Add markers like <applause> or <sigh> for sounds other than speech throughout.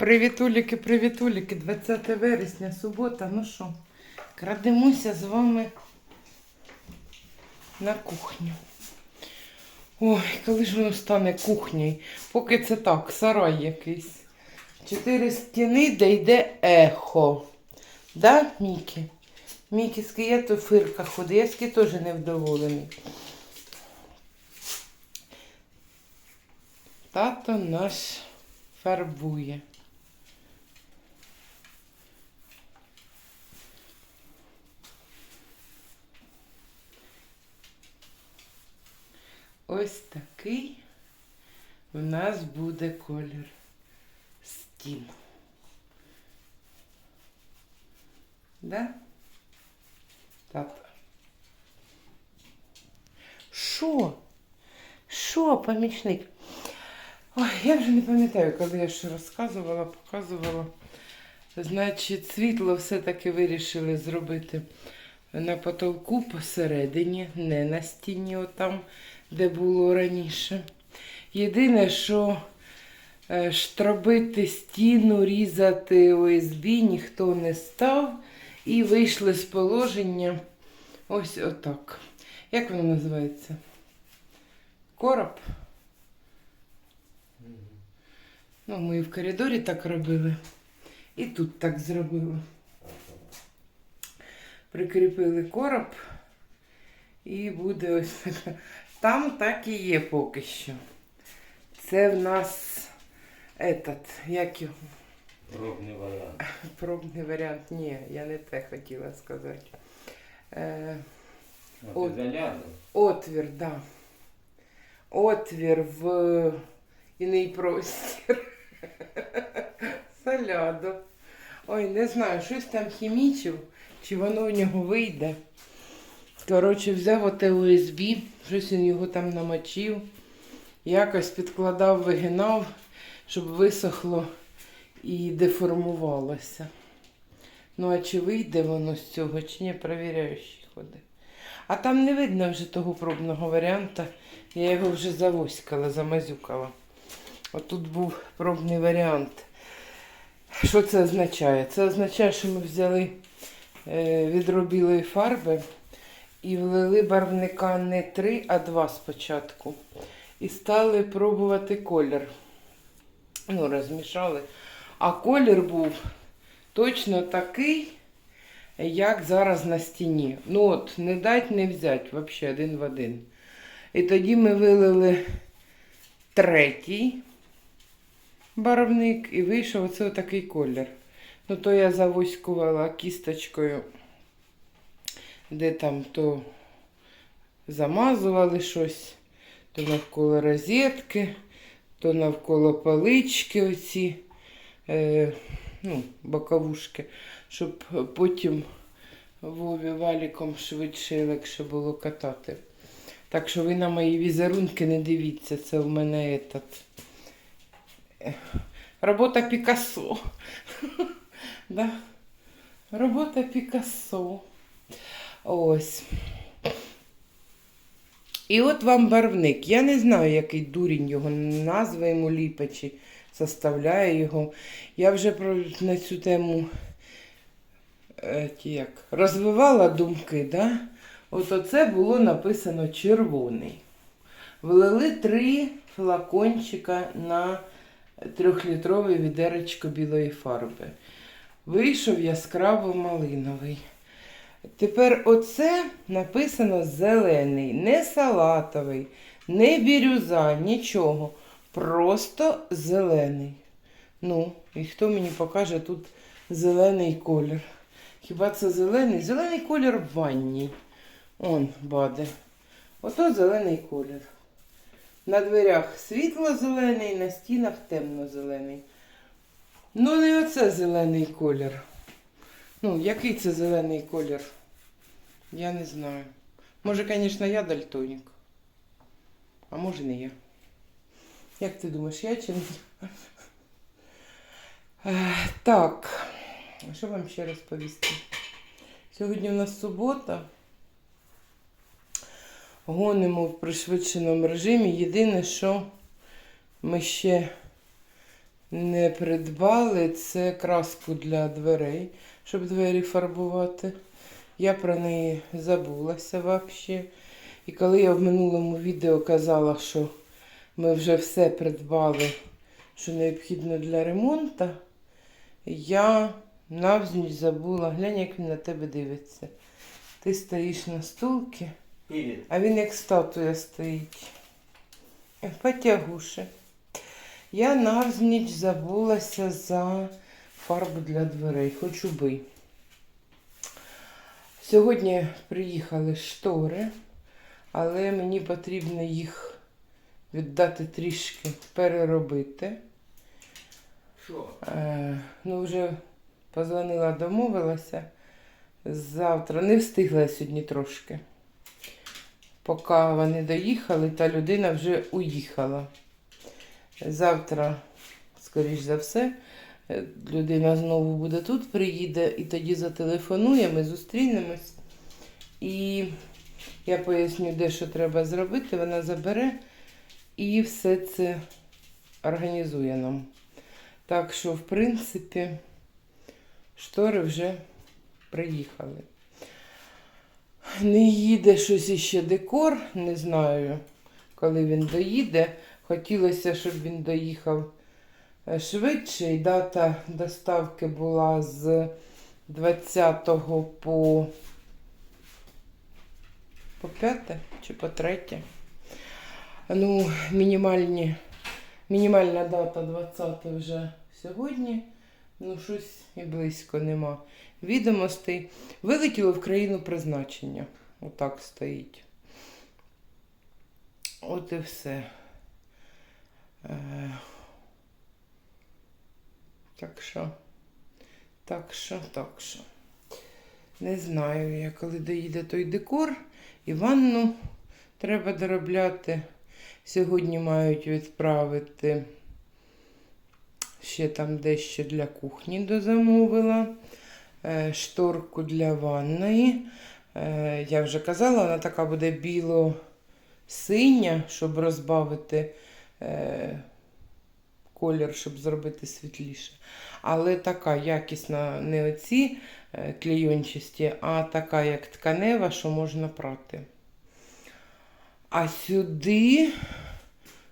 Привітуліки, привітуліки, 20 вересня, субота. Ну що, крадемося з вами на кухню. Ой, коли ж воно стане кухнею? Поки це так, сарай якийсь. Чотири стіни, де йде ехо. Да, Мікі? Мікі, з то фирка ходить, я ски теж невдоволений. Тато наш фарбує. Ось такий у нас буде колір стін. Да? Тато. Що? Що, помічник? Ой, я вже не пам'ятаю, коли я ще розказувала, показувала. Значить, світло все-таки вирішили зробити на потолку посередині, не на стіні, отам, де було раніше. Єдине, що е, штробити стіну, різати ОСБ ніхто не став. І вийшли з положення ось отак. Як воно називається? Короб. Ну, ми і в коридорі так робили. І тут так зробили. Прикріпили короб. І буде ось така. Там так і є поки що. Це в нас этот, як його? Пробний варіант. Пробний варіант. Ні, я не те хотіла сказати. Е, От. отвір, да. Отвір в іний простір. <laughs> Соляду. Ой, не знаю, щось там хімічив, чи воно в нього вийде. Коротше, взяв оте УСБ, щось він його там намочив, якось підкладав, вигинав, щоб висохло і деформувалося. Ну, а чи вийде воно з цього, чи ні, перевіряючий ходить. А там не видно вже того пробного варіанта. Я його вже завоськала, замазюкала. Отут був пробний варіант. Що це означає? Це означає, що ми взяли е, відро фарби і влили барвника не три, а два спочатку. І стали пробувати колір. Ну, розмішали. А колір був точно такий, як зараз на стіні. Ну от, не дать, не взять, взагалі один в один. І тоді ми вилили третій барвник і вийшов оце такий колір. Ну, то я завоськувала кісточкою, де там то замазували щось, то навколо розетки, то навколо палички оці, е, ну, боковушки, щоб потім Вові валіком швидше і легше було катати. Так що ви на мої візерунки не дивіться, це в мене этот. е, Робота Пікассо. <laughs> Робота Пікассо. Ось. І от вам барвник. Я не знаю, який дурінь його назва йому ліпачі, составляє його. Я вже про, на цю тему е, як, розвивала думки, да? От оце було написано червоний. Влили три флакончика на трьохлітрове відеречко білої фарби. Вийшов яскраво малиновий. Тепер оце написано зелений, не салатовий, не бірюза, нічого. Просто зелений. Ну, і хто мені покаже тут зелений колір? Хіба це зелений? Зелений колір в ванні. Он баде. Ото зелений колір. На дверях світло-зелений, на стінах темно-зелений. Ну, не оце зелений колір. Ну, який це зелений колір? Я не знаю. Може, звісно, я дальтонік. А може не я. Як ти думаєш, я чи не я? Е, Так, що вам ще розповісти? Сьогодні у нас субота. Гонимо в пришвидшеному режимі. Єдине, що ми ще не придбали, це краску для дверей, щоб двері фарбувати. Я про неї забулася взагалі. І коли я в минулому відео казала, що ми вже все придбали, що необхідно для ремонту, я навзничь забула. Глянь, як він на тебе дивиться. Ти стоїш на стулці, а він як статуя стоїть. Потягуше. Я навзніч забулася за фарбу для дверей. Хочу би. Сьогодні приїхали штори, але мені потрібно їх віддати трішки переробити. Що? Е, ну, вже позвонила, домовилася. Завтра не встигла сьогодні трошки. Поки вони доїхали, та людина вже уїхала. Завтра, скоріш за все, людина знову буде тут, приїде і тоді зателефонує, ми зустрінемось. І я поясню, де що треба зробити. Вона забере і все це організує нам. Так що, в принципі, штори вже приїхали. Не їде щось іще декор, не знаю, коли він доїде. Хотілося, щоб він доїхав е, швидше, і дата доставки була з 20 по, по 5 чи по 3. Ну, мінімальні Мінімальна дата 20 вже сьогодні. Ну, щось і близько нема. Відомостей. Вилетіло в країну призначення. Отак стоїть. От і все. Так що. Так що, так що. Не знаю я, коли доїде той декор. І ванну треба доробляти. Сьогодні мають відправити ще там дещо для кухні дозамовила, е, шторку для ванної. Е, Я вже казала, вона така буде біло-синя, щоб розбавити е, колір, щоб зробити світліше. Але така якісна, не оці е, клейончасті, а така, як тканева, що можна прати. А сюди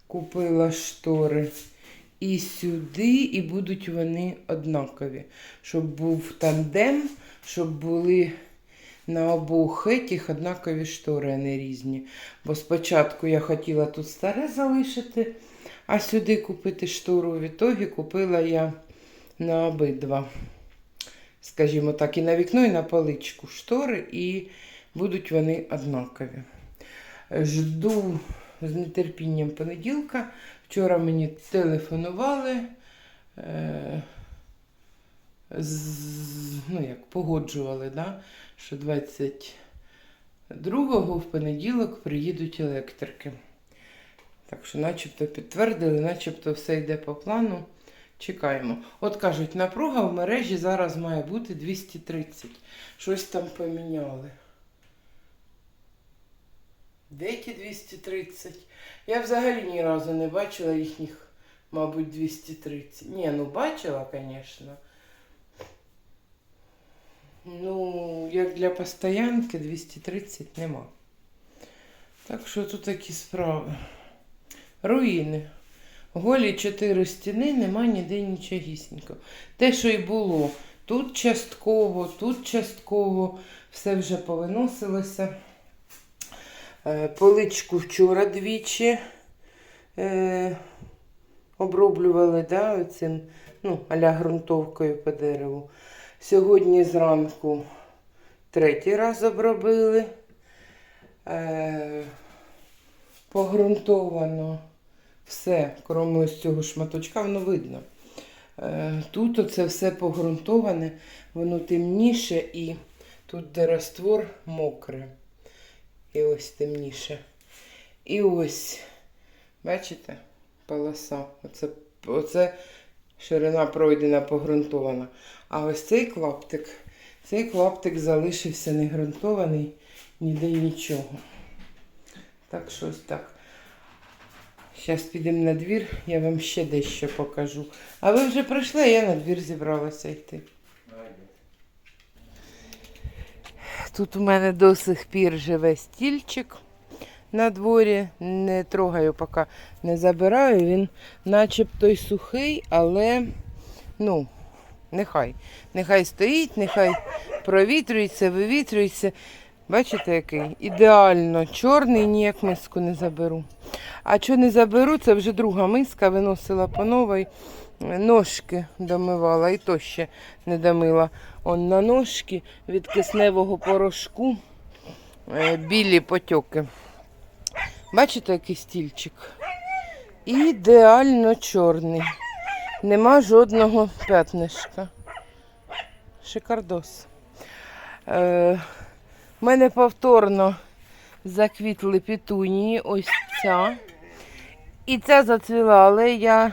купила штори. І сюди, і будуть вони однакові. Щоб був тандем, щоб були на обох етіх однакові штори, а не різні. Бо спочатку я хотіла тут старе залишити, а сюди купити штору. В ітогі купила я на обидва. Скажімо так, і на вікно, і на поличку штори, і будуть вони однакові. Жду з нетерпінням понеділка. Вчора мені телефонували, е, з, ну як, погоджували, да, що 22-го в понеділок приїдуть електрики. Так що, начебто підтвердили, начебто все йде по плану. Чекаємо. От кажуть, напруга в мережі зараз має бути 230. Щось там поміняли. Де ті 230? Я взагалі ні разу не бачила їхніх, мабуть, 230. Ні, ну бачила, звісно. Ну, як для постоянки 230 нема. Так що тут такі справи. Руїни. Голі чотири стіни, нема ніде нічогісінького. Те, що й було. Тут частково, тут частково, все вже повиносилося. Е, Поличку вчора двічі е, оброблювали да, оцим, ну, аля ґрунтовкою по дереву. Сьогодні зранку третій раз обробили. Е, погрунтовано все, крім ось цього шматочка, воно видно. Е, тут оце все погрунтоване, воно темніше і тут де раствор мокре. І ось темніше. І ось, бачите, полоса. Оце, оце ширина пройдена погрунтована. А ось цей клаптик, цей клаптик залишився не ґрунтований ніде нічого. Так що ось так. Зараз підемо на двір, я вам ще дещо покажу. А ви вже прийшли, я на двір зібралася йти. Тут у мене до сих пір живе стільчик на дворі. Не трогаю, поки не забираю. Він начебто й сухий, але ну, нехай. Нехай стоїть, нехай провітрюється, вивітрюється. Бачите, який? Ідеально чорний, ніяк миску не заберу. А що не заберу, це вже друга миска, виносила по новій. Ножки домивала, і то ще не домила. Он на ножки від кисневого порошку е, білі потьоки. Бачите, який стільчик? Ідеально чорний. Нема жодного п'ятнишка. Шикардос. Е, у мене повторно заквітли петунії, ось ця. І ця зацвіла, але я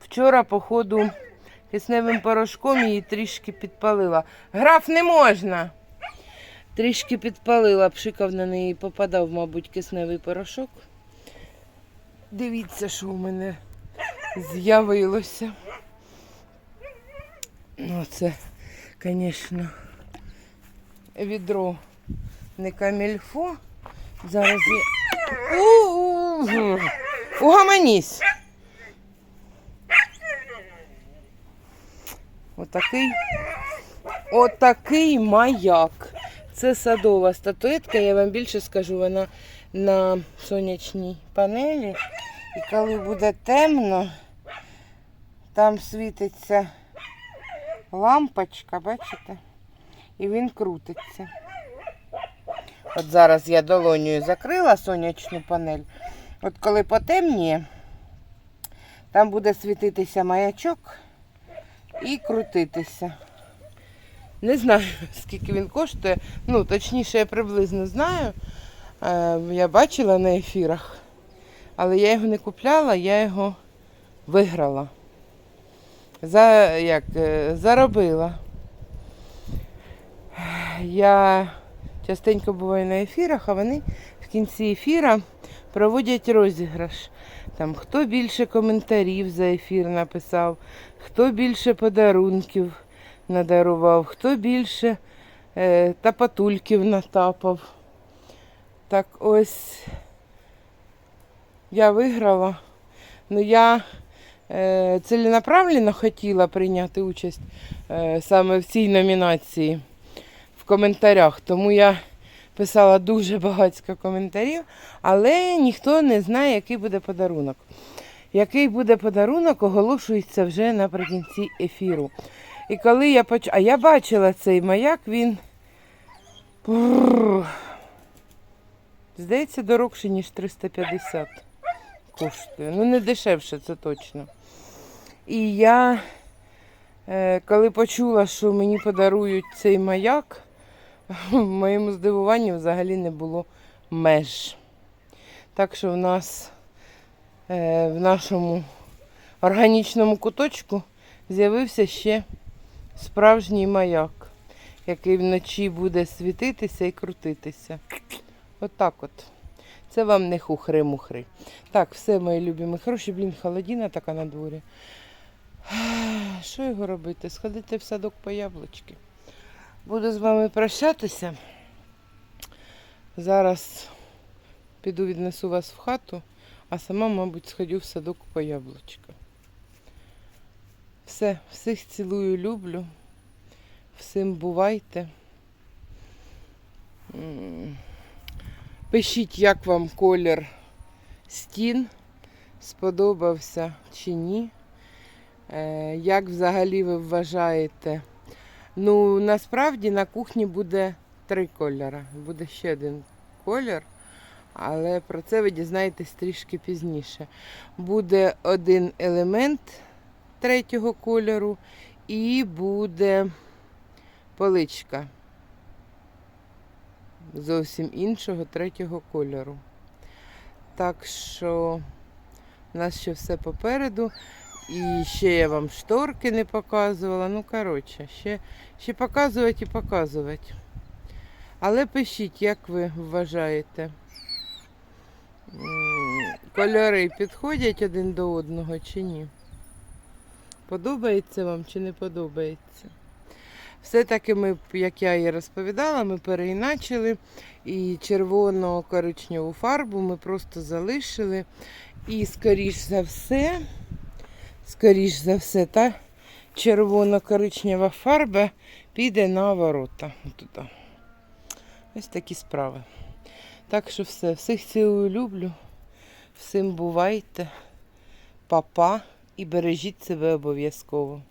вчора, походу, кисневим порошком її трішки підпалила. Граф не можна. Трішки підпалила, пшикав на неї, попадав, мабуть, кисневий порошок. Дивіться, що у мене з'явилося. Ну, це, звісно, відро не камільфо. Зараз я. У-у-у. Угаманісь. Отакий. Отакий маяк. Це садова статуетка, я вам більше скажу, вона на сонячній панелі. І коли буде темно, там світиться лампочка, бачите? І він крутиться. От зараз я долонію закрила сонячну панель. От коли потемніє, там буде світитися маячок і крутитися. Не знаю, <laughs> скільки він коштує. Ну, точніше, я приблизно знаю. Е, Я бачила на ефірах. Але я його не купляла, я його виграла. За, як, е, заробила. Я частенько буваю на ефірах, а вони в кінці ефіра проводять розіграш. Там хто більше коментарів за ефір написав, хто більше подарунків надарував, хто більше е, тапатульків натапав. Так ось я виграла. Ну я е, ціленаправленно хотіла прийняти участь е, саме в цій номінації в коментарях. Тому я писала дуже багатько коментарів, але ніхто не знає, який буде подарунок. Який буде подарунок, оголошується вже наприкінці ефіру. І коли я поч... А я бачила цей маяк, він. Здається, дорогше, ніж 350 коштує. Ну, не дешевше, це точно. І я, е, коли почула, що мені подарують цей маяк, <laughs> в моєму здивуванні взагалі не було меж. Так що в нас е, в нашому органічному куточку з'явився ще справжній маяк, який вночі буде світитися і крутитися. Отак от. Це вам не хухри-мухри. Так, все, мої любі, хороші, блін, холодина така на дворі. Що його робити? Сходити в садок по яблучки. Буду з вами прощатися. Зараз піду віднесу вас в хату, а сама, мабуть, сходю в садок по яблучка. Все, всіх цілую, люблю. Всім бувайте. Пишіть, як вам колір стін, сподобався чи ні. Е, Як взагалі ви вважаєте? Ну, насправді на кухні буде три кольори. Буде ще один колір, але про це ви дізнаєтесь трішки пізніше. Буде один елемент третього кольору і буде поличка зовсім іншого третього кольору. Так що у нас ще все попереду. І ще я вам шторки не показувала. Ну, коротше, ще, ще показувати і показувати. Але пишіть, як ви вважаєте. Кольори підходять один до одного чи ні? Подобається вам чи не подобається? Все-таки ми, як я і розповідала, ми переіначили і червоно-коричневу фарбу ми просто залишили. І скоріш за все, скоріш за все, та червоно-коричнева фарба піде на ворота. Туди. Ось такі справи. Так що все, всіх цілую люблю. Всім бувайте, папа і бережіть себе обов'язково.